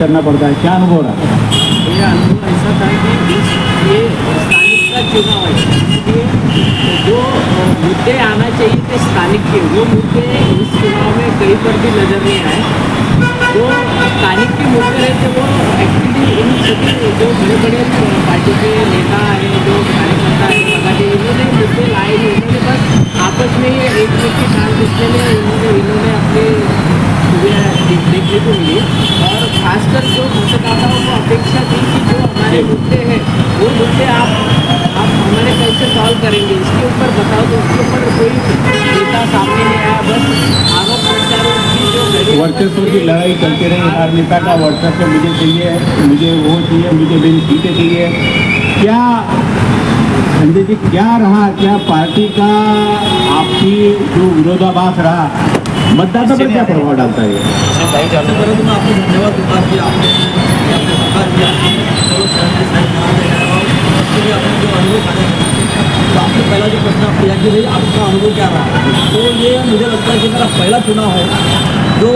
करना पड़ता है। क्या अनुभव रहा? मेरा अनुभव ऐसा था कि ये स्थानिक का चुनाव है। इसलिए जो मुद्दे आना चाहिए थे स्थानिक के वो मुद्दे इस चुनाव में कहीं पर भी नजर नहीं आए। जो स्थानिक के मुद्दे रहे थे वो एक्चुअली इन सभी जो बड़े बड़े पार्टी के नेता हैं जो कार्यकर्ता हैं पदाधिकारी इन्होंने मुद्दे लाए नहीं। उन्होंने बस आपस में एक व्यक्ति की टाल खींचने में इन्होंने इन्होंने अपने देख- देखने को मिली और खासकर जो मतदाताओं को अपेक्षा थी कि जो हमारे मुद्दे हैं वो मुद्दे आप आप हमारे कैसे सॉल्व करेंगे। इसके ऊपर बताओ तो उसके ऊपर कोई नेता सामने नहीं आया बस आरोप प्रत्यारोप वर्चस्व की लड़ाई चलती रही। हर नेता का वर्चस्व मुझे चाहिए मुझे वो चाहिए मुझे बिन सीटें चाहिए। क्या संजय जी क्या रहा? क्या पार्टी का आपकी जो विरोधाभास रहा? मतदाता पर क्या प्रभाव डालता है तो आपने तो पहला जो प्रश्न आप किया कि भाई आपका अनुभव क्या रहा तो ये मुझे लगता है कि मेरा पहला चुनाव है जो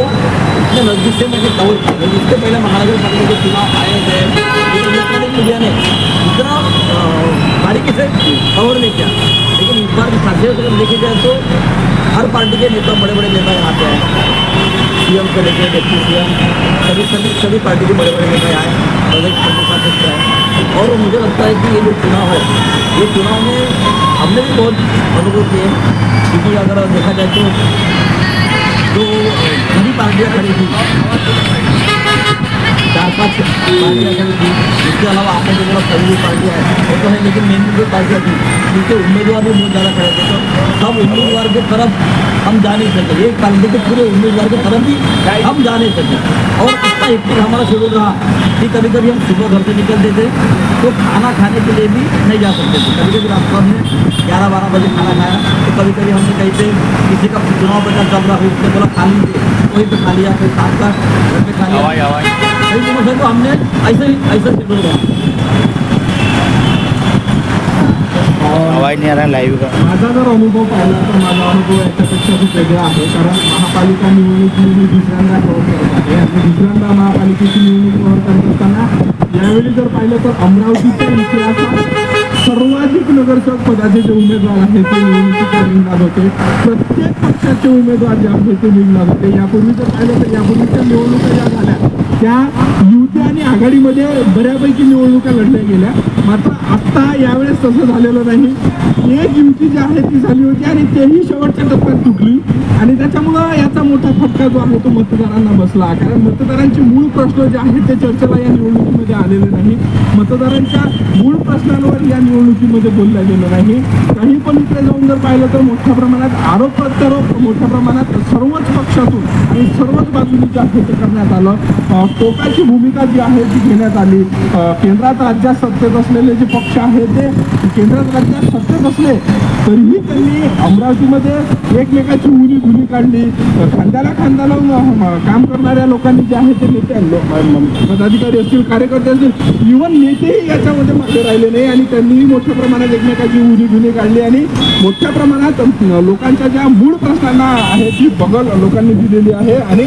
इतने नज़दीक से मैंने कवर किया इससे पहले महानगर पालिका के चुनाव आए थे मीडिया ने इतना अ, बारीकी से कवर नहीं किया की खासियत अगर देखी जाए तो हर पार्टी के नेता बड़े बड़े नेता यहाँ पे आए। सी एम से लेकर डिप्टी सी एम सभी सभी सभी पार्टी के बड़े बड़े नेता आए प्रदेश कांग्रेस अध्यक्ष आए और मुझे लगता है कि ये जो चुनाव है, ये चुनाव में हमने भी बहुत अनुभव किए क्योंकि अगर देखा जाए तो जो सभी पार्टियाँ खड़ी थी चार पाँच अलावा आपने जो बोला सभी पार्टियाँ हैं, वो तो है, लेकिन मेन जो पार्टियाँ थी उनके उम्मीदवार भी बहुत ज़्यादा खड़े थे तो सब उम्मीदवार की तरफ़ हम जा नहीं सके एक पार्टी के पूरे उम्मीदवार की तरफ़ भी हम जा नहीं सके और इतना हेक्टिक हमारा शेड्यूल रहा कि कभी कभी हम सुबह घर से निकलते थे तो खाना खाने के लिए भी नहीं जा सकते थे। कभी कभी रात को हमने ग्यारह बारह बजे खाना खाया तो कभी कभी हमने कहीं से किसी का चुनाव प्रचार चल रहा हो उसने बोला खा लीजिए, वहीं पे खा लिया, फिर साथ घर पे खा लिया। कई तो हमने ऐसे ऐसे शेड्यूल आवाज नाही आला लाईव्ह का? माझा जर अनुभव पाहिला तर माझा अनुभव याच्यापेक्षा खूप वेगळा आहे. कारण महापालिका निवडणूक मी दुसऱ्यांदा कव्हर करत आहे. आणि दुसऱ्यांदा महापालिकेची निवडणूक कव्हर करत असताना यावेळी जर पाहिलं तर अमरावतीच्या इतिहासात सर्वाधिक नगरसेवक पदाचे जे उमेदवार आहेत ते निवडणुकीत रिंगणात होते. प्रत्येक पक्षाचे उमेदवार जे आहेत ते रिंगणात होते यापूर्वी जर पाहिलं तर यापूर्वीच्या निवडणुका ज्या झाल्या त्या युती आणि आघाडीमध्ये बऱ्यापैकी निवडणुका लढल्या गेल्या. मात्र आत्ता यावेळेस तसं झालेलं नाही. एक युती जी आहे ती झाली होती आणि तेही शेवटच्या टप्प्यात तुटली. आणि त्याच्यामुळं याचा मोठा फटका जो आहे तो मतदारांना बसला. कारण मतदारांचे मूळ प्रश्न जे आहेत ते चर्चेला या निवडणुकीमध्ये आलेले नाही. मतदारांच्या मूळ प्रश्नांवर या निवडणुकीमध्ये बोललं गेलं नाही. काही पण इकडे जाऊन जर पाहिलं तर मोठ्या प्रमाणात आरोप प्रत्यारोप मोठ्या प्रमाणात सर्वच पक्षातून आणि सर्वच बाजूनी जे आहे ते करण्यात आलं टोकाची भूमिका जी आहे ती घेण्यात आली. केंद्रात राज्यात सत्तेत असलेले जे पक्ष आहे ते केंद्रात राज्यात सत्तेत असले तरीही त्यांनी अमरावतीमध्ये एकमेकाची उली गुली काढली. खांद्याला खांदा लावून काम करणाऱ्या लोकांनी जे आहे ते नेते पदाधिकारी असतील कार्यकर्ते असतील इव्हन नेतेही याच्यामध्ये मागे राहिले नाही आणि त्यांनीही मोठ्या प्रमाणात एकमेकाची उली गुली काढली आणि मोठ्या प्रमाणात लोकांच्या ज्या मूळ प्रश्नांना आहे ती बगल लोकांनी दिलेली आहे. आणि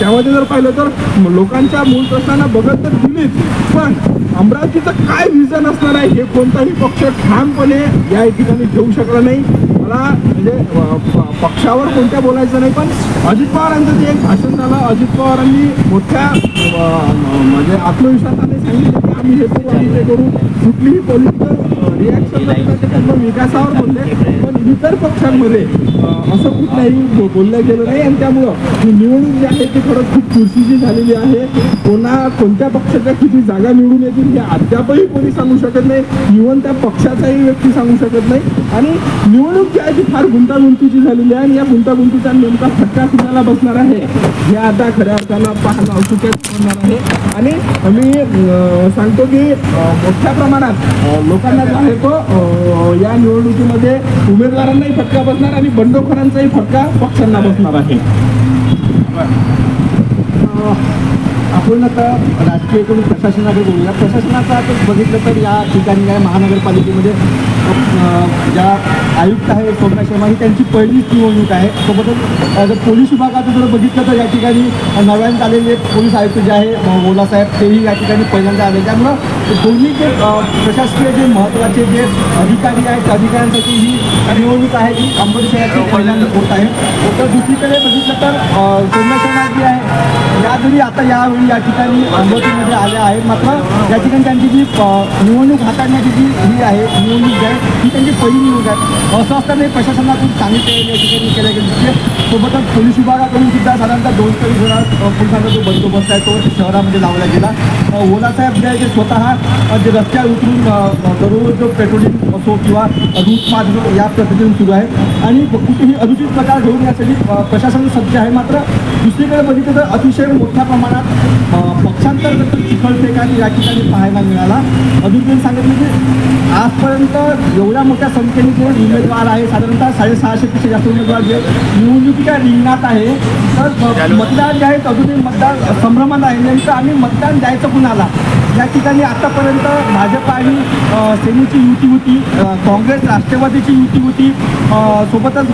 त्यामध्ये जर पाहिलं तर लोकांच्या मूळ प्रश्नांना बगल तर दिलीच पण अमरावतीचं काय विजन असणार आहे हे कोणताही पक्ष ठामपणे या ठिकाणी ठेवू शकला नाही. मला म्हणजे प- पक्षावर कोणत्या बोलायचं नाही पण अजित पवारांचं जे एक भाषण झालं. अजित पवारांनी मोठ्या म्हणजे आत्मविश्वासाने सांगितलं की आम्ही हे करू आम्ही ते करू. कुठलीही पॉलिटिकल रिॲक्शन विकासावर बोलले. पण इतर पक्षांमध्ये असं कुठलाही बोललं गेलं नाही. आणि त्यामुळं ही निवडणूक जी आहे ती खरंच खूप चुरशीची झालेली आहे. कोणा कोणत्या पक्षाच्या किती जागा निवडून येतील हे अद्यापही कोणी सांगू शकत नाही. इव्हन त्या पक्षाचाही व्यक्ती सांगू शकत नाही. आणि निवडणूक जी आहे ती फार गुंतागुंतीची झालेली आहे. आणि या गुंतागुंतीचा नेमका फटका कुणाला बसणार आहे हे आता खऱ्या अर्थानं पाहणं औत्सुक्यात होणार आहे. आणि मी सांगतो की मोठ्या प्रमाणात लोकांना जो आहे तो या निवडणुकीमध्ये उमेदवारांनाही फटका बसणार आणि बंडखोरांचाही फटका पक्षांना बसणार आहे. आपण आता राजकीयकडून प्रशासनाकडे बोलूया प्रशासनाचं आता बघितलं तर या ठिकाणी या महानगरपालिकेमध्ये ज्या आयुक्त आहे सोमना शर्मा ही त्यांची पहिलीच निवडणूक आहे. सोबतच अ, जर पोलीस विभागाचं जर बघितलं तर या ठिकाणी नव्याने आलेले पोलीस आयुक्त जे आहे ओला साहेब तेही या ठिकाणी पहिल्यांदा आले. त्यामुळं दोन्ही जे प्रशासकीय जे महत्त्वाचे जे अधिकारी आहेत त्या अधिकाऱ्यांसाठी ही निवडणूक आहे ही अंबड शहराची पहिल्यांदा होत आहे. तर दुसरीकडे बघितलं तर अ, शर्मा जी आहे या जरी आता यावेळी या ठिकाणी अंबोटीमध्ये आल्या आहेत मात्र या ठिकाणी त्यांची जी निवडणूक हाताळण्याची जी ही आहे निवडणूक जी आहे ही त्यांची पहिली निवडणूक आहे. असं असताना प्रशासनातून सांगितलं या ठिकाणी केल्या गेलं. सोबतच पोलीस विभागाकडून सुद्धा साधारणतः दोन तरी घरात पोलिसांचा जो बंदोबस्त आहे तो शहरामध्ये लावला गेला. ओलासाहेब जे आहे ते स्वतः जे रस्त्यावर उतरून दररोज जो पेट्रोलिंग असो किंवा रूट मार्ग या पद्धतीने सुरू आहे. आणि कुठेही अनुचित प्रकार घेऊन यासाठी प्रशासन सज्ज आहे मात्र दुसरीकडे बघितलं तर अतिशय मोठ्या प्रमाणात पक्षांतर पक्षांतर्गत आणि या ठिकाणी पाहायला मिळाला. अजून त्यांनी सांगितलं की आजपर्यंत एवढ्या मोठ्या संख्येने जे उमेदवार आहे? साधारणतः साडेसहाशेपेक्षा जास्त उमेदवार जे निवडणुकीच्या रिंगणात आहे. तर मतदार जे आहेत अजूनही मतदार संभ्रमात आहे. नेमकं आम्ही मतदान द्यायचं कुणाला? या ठिकाणी आतापर्यंत भाजप आणि सेनेची युती होती काँग्रेस राष्ट्रवादीची युती होती सोबतच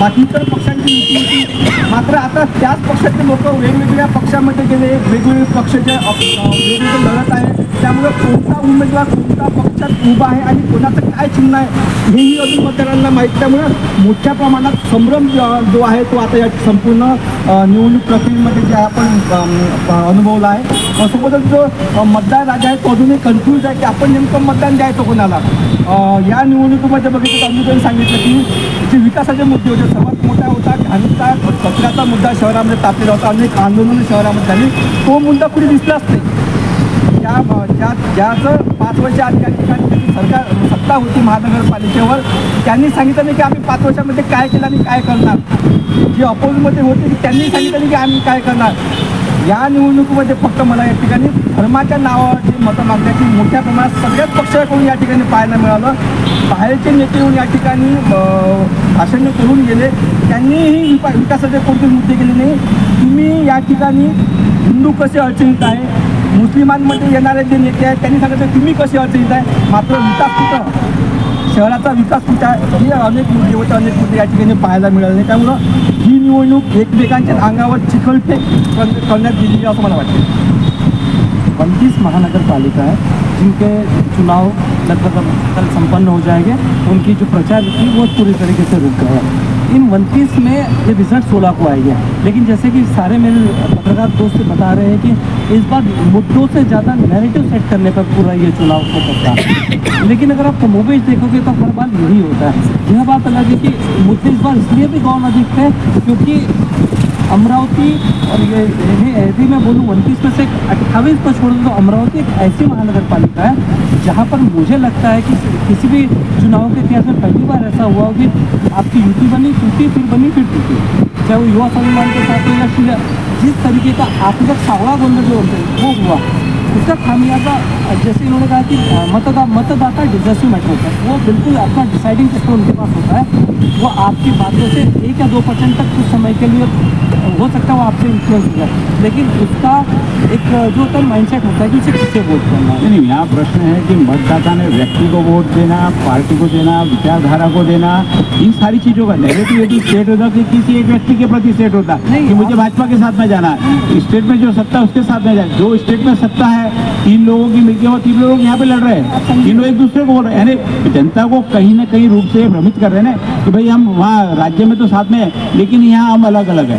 बाकी इतर पक्षांची युती होती. मात्र आता त्याच पक्षाचे लोक वेगवेगळ्या पक्षामध्ये गेले वेगवेगळे पक्षाचे वेगवेगळे लढत आहे. त्यामुळे कोणता उमेदवार कोणता पक्षात उभा आहे आणि कोणाचं काय चिन्ह आहे हेही अजून मतदारांना माहीत त्यामुळे मोठ्या प्रमाणात संभ्रम जो- आहे तो आता या संपूर्ण निवडणूक प्रक्रियेमध्ये जे आपण अनुभवला आहे. सोबतच जो मतदार राजा आहे तो अजूनही कन्फ्यूज आहे की आपण नेमकं मतदान द्यायचं कोणाला? या निवडणुकीमध्ये बघितलं तर आम्ही त्यांनी सांगितलं की जे विकासाचे मुद्दे होते सर्वात मोठा होता घाणीचा कचऱ्याचा मुद्दा शहरामध्ये तापलेला होता अनेक आंदोलनं शहरामध्ये झाली. तो मुद्दा कुठे दिसलाच नाही त्या ज्या ज्याचं पाच वर्ष आधी या ठिकाणी सरकार सत्ता होती महानगरपालिकेवर त्यांनी सांगितलं नाही की आम्ही पाच वर्षामध्ये काय केलं आणि काय करणार. जे अपोजमध्ये होते की त्यांनी सांगितलं नाही की आम्ही काय करणार. या निवडणुकीमध्ये फक्त मला या ठिकाणी धर्माच्या नावावरची मतं मागण्याची मोठ्या प्रमाणात सगळ्याच पक्षाकडून या ठिकाणी पाहायला मिळालं? बाहेरचे नेते येऊन या ठिकाणी अं, करून गेले. त्यांनीही विका विकासाचे कोणते मुद्दे केले नाही. तुम्ही या ठिकाणी हिंदू कसे अडचणीत आहे? मुस्लिमांमध्ये येणारे जे नेते आहेत त्यांनी सांगितलं तुम्ही कसे अडचणीत आहे? मात्र विकास कुठं? शहराचा विकास कुठं आहे? हे अनेक मुद्दे होते अनेक मुद्दे या ठिकाणी पाहायला मिळाले नाही. त्यामुळं ही निवडणूक एकमेकांच्या अंगावर चिखलफेक करण्यात गेलेली असं मला वाटतं. बत्तीस महानगर पालिका है, जिनके चुनाव लगभग कल संपन्न हो जाएँगे, उनकी जो प्रचार थी वो पूरी तरीके से रुक गया है। इन उनतीस में ये रिज़ल्ट सोलह को आएँगे। लेकिन जैसे कि सारे मेरे पत्रकार दोस्त बता रहे हैं कि इस बार मुद्दों से ज़्यादा नैरेटिव सेट करने पर पूरा ये चुनाव हो सकता है। लेकिन अगर आप कमोबेश देखोगे तो हर बार यही होता है। यह बात अलग है कि मुद्दे इस बार इसलिए भी गौन अधिक थे क्योंकि अमरावती और ये यदि मैं बोलूँ, उनतीस में से अट्ठाईस पर छोड़ दूँ तो अमरावती एक ऐसी महानगर पालिका है, जहाँ पर मुझे लगता है कि किसी भी चुनाव के इतिहास में पहली बार ऐसा हुआ हो कि आपकी युति बनी, टूटी, फिर बनी, फिर टूटी। चाहे वो युवा स्वाभिमान के साथ हो या जिस तरीके का आपका सावड़ा गोंद जो होते वो हुआ, उसका खामियाजा जैसे इन्होंने कहा कि मतदा मतदाता डिजर्सिव मैटर होता है। वो बिल्कुल अपना डिसाइडिंग फैक्टर उनके पास होता है। वो आपकी बातों से एक या दो परसेंट तक कुछ समय के लिए हो सकता है वो आपसे इन्फ्लुएंस हो जाए। लेकिन उसका एक जो होता है माइंडसेट होता है कि उसे किससे वोट करना है? नहीं यहाँ प्रश्न है कि मतदाता ने व्यक्ति को वोट देना पार्टी को देना विचारधारा को देना इन सारी चीज़ों का नेगेटिव यदि स्टेट होता कि किसी एक व्यक्ति के प्रति स्टेट होता नहीं, कि मुझे भाजपा के साथ में जाना है। स्टेट में जो सत्ता है उसके साथ में जाना जो स्टेट में सत्ता है तीन लोगों की मिलके वो तीन लोग यहाँ पे लड़ रहे हैं तीन लोग एक दूसरे को बोल रहे हैं यानी जनता को कहीं ना कहीं रूप से भ्रमित कर रहे हैं ना कि भाई हम वहाँ राज्य में तो साथ में है लेकिन यहाँ हम अलग अलग है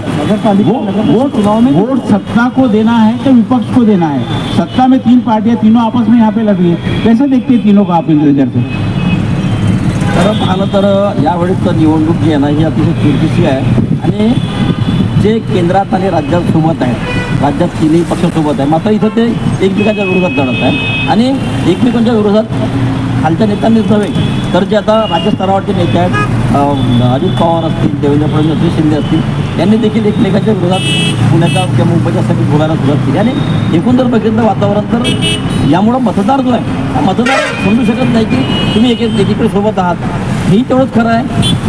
वोट चुनाव में वोट सत्ता को देना है कि विपक्ष को देना है? सत्ता में तीन पार्टियां तीनों आपस में यहाँ पे लड़ रही है कैसे देखते हैं तीनों को आप इस नजर से? खरं पाहिलं तर यावेळीच निवडणूक जी आहे ना ही अतिशय चुरशीची आहे. आणि जे केंद्रात आणि राज्यात सोबत आहेत राज्यात तिन्ही पक्षासोबत आहे. मात्र इथं ते एकमेकांच्या विरोधात लढत आहे आणि एकमेकांच्या विरोधात खालच्या नेत्यांनीच नव्हे तर जे आता राज्यस्तरावरचे नेते आहेत अजित पवार असतील देवेंद्र फडणवीस असतील शिंदे असतील यांनी देखील एकमेकांच्या विरोधात पुण्याच्या किंवा मुंबईच्या सभेत बोलायला सुरुवात केली. आणि एकूण जर बघितलं वातावरण तर यामुळं मतदार जो आहे हा मतदार समजू शकत नाही की तुम्ही एक एकीकडे सोबत आहात. हेही तेवढंच खरं आहे.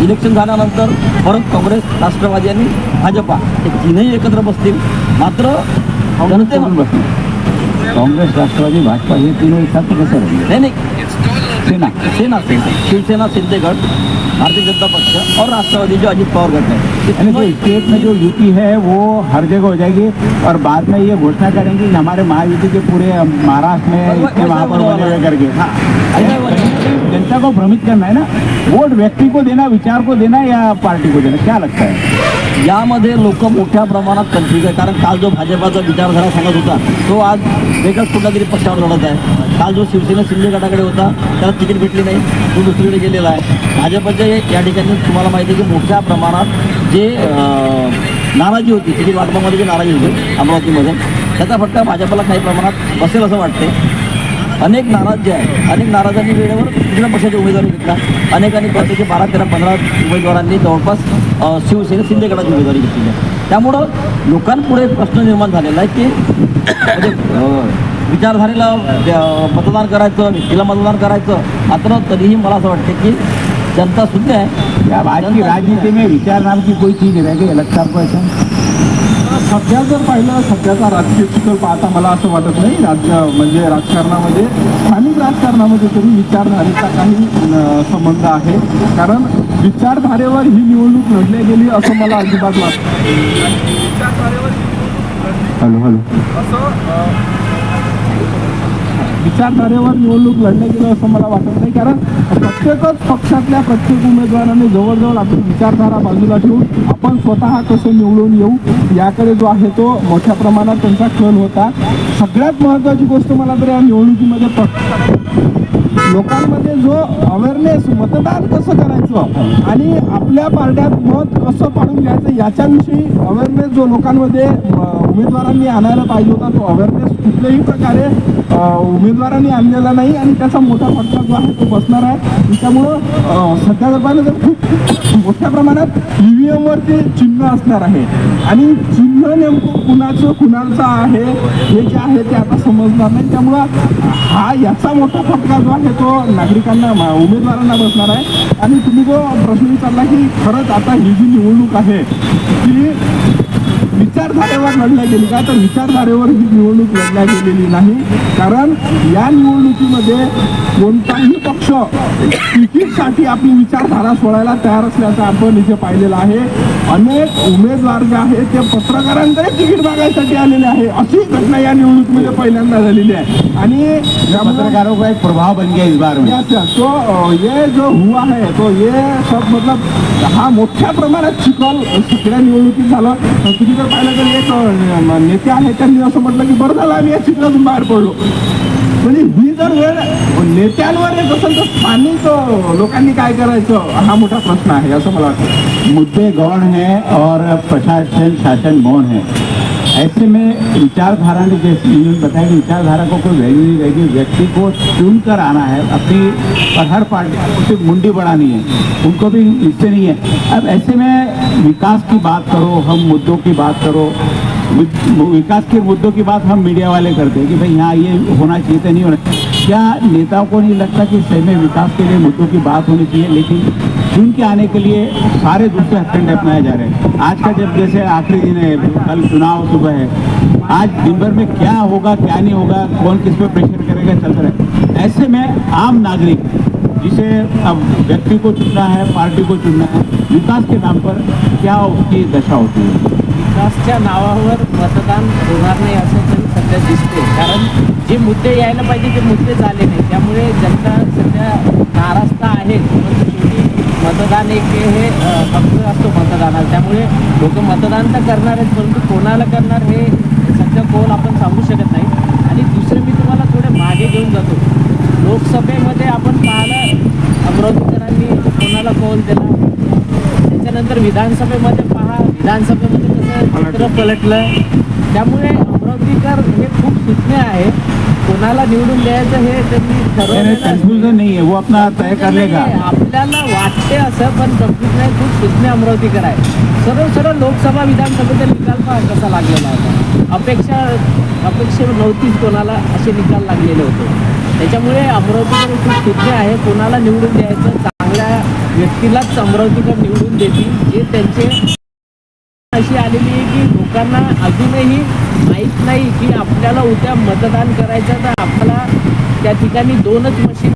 इलेक्शन झाल्यानंतर परत काँग्रेस राष्ट्रवादी आणि भाजपा हे तीनही एकत्र बसतील. मात्र जनते कांग्रेस राष्ट्रवादी भाजपा ये तीनों एक साथ तो कैसे नाही नाही. सेना. सेना सेना. शिवसेना शिंदे गट भारतीय जनता पक्ष और राष्ट्रवादी जो अजित पवार गट है जो स्टेट में जो युति है वो हर जगह हो जाएगी और बाद में ये घोषणा करेंगे हमारे महायुति के पूरे महाराष्ट्र में वहाँ पर करके। हाँ। जनता को भ्रमित करना है ना? वोट व्यक्ति को देना विचार को देना या पार्टी को देना? क्या लगता है? यामध्ये लोक मोठ्या प्रमाणात कन्फ्युज आहे कारण काल जो भाजपाचा विचारधारा सांगत होता तो आज वेगळाच कुठला तरी पक्षावर लढत आहे. काल जो शिवसेना शिंदे गटाकडे होता त्याला तिकीट भेटली नाही. तो दुसरीकडे गेलेला आहे. भाजपच्या या ठिकाणी तुम्हाला माहिती आहे की मोठ्या प्रमाणात जे नाराजी होती तिकीट वाटपामध्ये जी नाराजी होती अमरावतीमध्ये त्याचा फटका भाजपला काही प्रमाणात बसेल असं वाटते अनेक नाराज जे आहे अनेक नाराजांनी वेळेवर दुसऱ्या पक्षाचे उमेदवार घेतला. अनेकांनी प्रत्येकी बारा तेरा पंधरा उमेदवारांनी जवळपास शिवसेना शिंदे गटाची उमेदवारी घेतलेली आहे त्यामुळं लोकांपुढे प्रश्न निर्माण झालेला आहे की म्हणजे विचारधारेला मतदान करायचं व्यक्तीला मतदान करायचं मात्र तरीही मला असं वाटते की जनता सुद्धा आहे. राजनीति में विचार नाम की कोई चीज रह गई आपको ऐसा सध्या जर पाहिलं सध्याचा राजकीय चिखल पाहता मला असं वाटत नाही. राज्य म्हणजे राजकारणामध्ये स्थानिक राजकारणामध्ये तरी विचारधारेचा काही संबंध आहे. कारण विचारधारेवर ही निवडणूक लढली गेली असं मला अजिबात वाटतं विचारधारेवर हॅलो हॅलो. असं विचारधारेवर निवडणूक लढल्या गेलं असं मला वाटत नाही. कारण प्रत्येकच पक्षातल्या प्रत्येक उमेदवाराने जवळजवळ आपली विचारधारा बाजूला ठेवून आपण स्वतः कसं निवडून येऊ याकडे जो आहे तो मोठ्या प्रमाणात त्यांचा कल होता. सगळ्यात महत्त्वाची गोष्ट मला तर या निवडणुकीमध्ये पट लोकांमध्ये जो अवेअरनेस मतदान कसं करायचं आणि आपल्या पार्ट्यात मत कसं पाडून घ्यायचं याच्याविषयी अवेअरनेस जो लोकांमध्ये उमेदवारांनी आणायला पाहिजे होता तो अवेअरनेस कुठल्याही प्रकारे उमेदवारांनी आणलेला नाही आणि त्याचा मोठा फटका जो आहे तो बसणार आहे. त्यामुळं सध्या जर तर खूप मोठ्या प्रमाणात ई व्ही एमवरती चिन्ह असणार आहे. आणि चिन्ह नेमकं कुणाचं कुणाचं आहे हे जे आहे ते आता समजणार नाही. त्यामुळं हा याचा मोठा फटका जो आहे तो नागरिकांना उमेदवारांना बसणार आहे. आणि तुम्ही जो प्रश्न विचारला की खरंच आता ही जी निवडणूक आहे ती विचारधारेवर लढल्या गेली का? तर विचारधारेवर ही निवडणूक लढल्या गेलेली नाही. कारण या निवडणुकीमध्ये कोणताही पक्ष तिकीटसाठी आपली विचारधारा सोडायला तयार असल्याचं आपण इथे पाहिलेलं आहे. अनेक उमेदवार जे आहेत ते पत्रकारांकडे तिकीट मागायसाठी आलेले आहे. अशी घटना या निवडणुकीमध्ये पहिल्यांदा झालेली आहे. आणि पत्रकारों का एक प्रभाव बन गया इस बार में. तो ये जो हुआ है तो ये सब मतलब हा मोठ्या प्रमाणात चिखल सगळ्या निवडणुकीत झालं. तुम्ही जर पाहिलं तर एक नेते आहे त्यांनी असं म्हटलं की बरं झालं आम्ही या चिखलातून बाहेर पडलो. म्हणजे ही जर वेळ हो, नेत्यांवर येत असेल तर स्थानिक लोकांनी काय करायचं? हा मोठा प्रश्न आहे असं मला वाटतं. मुद्दे गौण है और प्रशासन शासन मौन है। ऐसे में विचारधारा ने जैसे इन्होंने बताया कि विचारधारा को कोई वैल्यू नहीं रहेगी। व्यक्ति को चुन कर आना है। अपनी और हर पार्टी सिर्फ मुंडी बढ़ानी है। उनको भी इससे नहीं है। अब ऐसे में विकास की बात करो हम मुद्दों की बात करो। विकास के मुद्दों की बात हम मीडिया वाले करते हैं कि भाई यहाँ ये होना चाहिए तो नहीं होना क्या नेताओं को नहीं लगता कि सही में विकास के लिए मुद्दों की बात होनी चाहिए? लेकिन चुन के आने के लिए सारे दूसरे हथकंडे अपनाए जा रहे हैं। आज का जब जैसे आखिरी दिन है, कल चुनाव सुबह है, आज दिन भर में क्या होगा, क्या नहीं होगा, कौन किस पे प्रेशर करेगा, चल रहा ऐसे में आम नागरिक जिसे अब व्यक्ति को चुनना है, पार्टी को चुनना है, विकास के नाम पर क्या उसकी दशा होती है? विकासच्या नावावर मतदान होणार नाही असं तरी सध्या दिसते कारण जे मुद्दे यायला पाहिजे ते मुद्दे झाले नाही. त्यामुळे जनता सध्या नाराज तर आहे. परंतु शेवटी मतदान एक हे फक्त असतो मतदानाला. त्यामुळे लोक मतदान तर करणार आहेत परंतु कोणाला करणार हे सध्या कोण आपण सांगू शकत नाही. आणि दुसरं मी तुम्हाला थोडे मागे घेऊन जातो. लोकसभेमध्ये आपण पाहिलं अमरावतीकरांनी कोणाला कौल दिला? त्याच्यानंतर विधानसभेमध्ये विधानसभेमध्ये कसं चित्र पलटलं त्यामुळे अमरावतीकर हे खूप सुज्ञ आहे कोणाला निवडून द्यायचं हे त्यांनी आहे. नहीं है वो अपना तय कर लेगा. नाही, आपल्याला वाटते असं पण कंप्लीट नाही खूप सुज्ञ अमरावतीकर आहे. सर्व सर्व लोकसभा विधानसभेचा निकाल पहा कसा लागलेला होता. अपेक्षा अपेक्षा नव्हतीच कोणाला असे निकाल लागलेले होते. त्याच्यामुळे अमरावतीकर खूप सुज्ञ आहे. कोणाला निवडून द्यायचं चांगल्या व्यक्तीलाच अमरावतीकर निवडून देतील जे त्यांचे अशी आलेली आहे की लोकांना अजूनही माहीत नाही की आपल्याला उद्या मतदान करायचं तर आपल्याला त्या ठिकाणी दोनच मशीन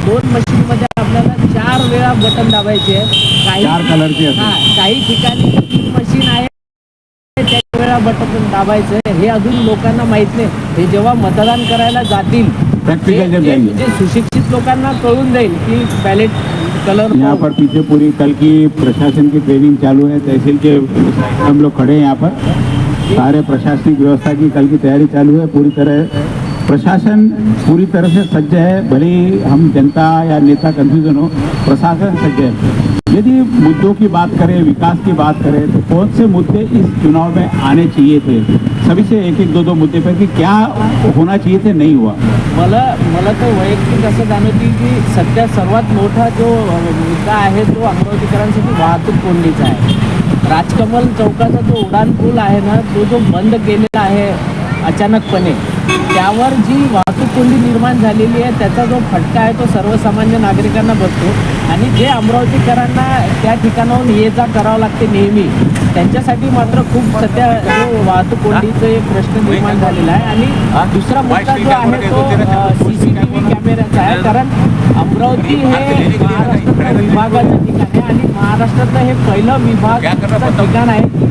दोन मशीनमध्ये आपल्याला चार वेळा बटन दाबायचे आहे काही. हा काही ठिकाणी तीन मशीन आहे त्या वेळा बटन दाबायचं. हे अजून लोकांना माहीत नाही हे जेव्हा मतदान करायला जातील Practical ते- जब ते- जाएंगे. जे सुशिक्षित लोकांना कळून जाईल की बॅलेट कलर यहाँ पर पीछे पूरी कल की प्रशासन की ट्रेनिंग चालू है तहसील के हम लोग खड़े हैं यहाँ पर। सारे प्रशासनिक व्यवस्था की कल की तैयारी चालू है पूरी तरह प्रशासन पूरी तरह से सज्ज है भले हम जनता या नेता कंफ्यूजन हो प्रशासन सज्ज है। यदि मुद्दों की बात करें विकास की बात करें तो कौन से मुद्दे इस चुनाव में आने चाहिए थे? सभी से एक एक दो दो मुद्दे पर कि क्या होना चाहिए थे नहीं हुआ। मला मला तर वैयक्तिक असं जाणवते की सध्या सर्वात मोठा जो मुद्दा आहे तो अमरावतीकरांसाठी वाहतूक कोंडीचा आहे. राजकमल चौकाचा जो उडान पूल आहे ना तो जो बंद केलेला आहे अचानकपणे त्यावर जी वाहतूक कोंडी निर्माण झालेली आहे त्याचा जो फटका आहे तो सर्वसामान्य नागरिकांना बसतो. आणि जे अमरावतीकरांना त्या ठिकाणाहून ये जा करावं लागते नेहमी त्यांच्यासाठी मात्र खूप सध्या जो वाहतूक कोंडीचा एक प्रश्न निर्माण झालेला आहे. आणि दुसरा मुद्दा जो आहे तो सी सी टी व्ही कॅमेऱ्याचा आहे. कारण अमरावती हे महाराष्ट्रातलं विभागाचं ठिकाण आहे आणि महाराष्ट्रातलं हे पहिलं विभागाचं ठिकाण आहे.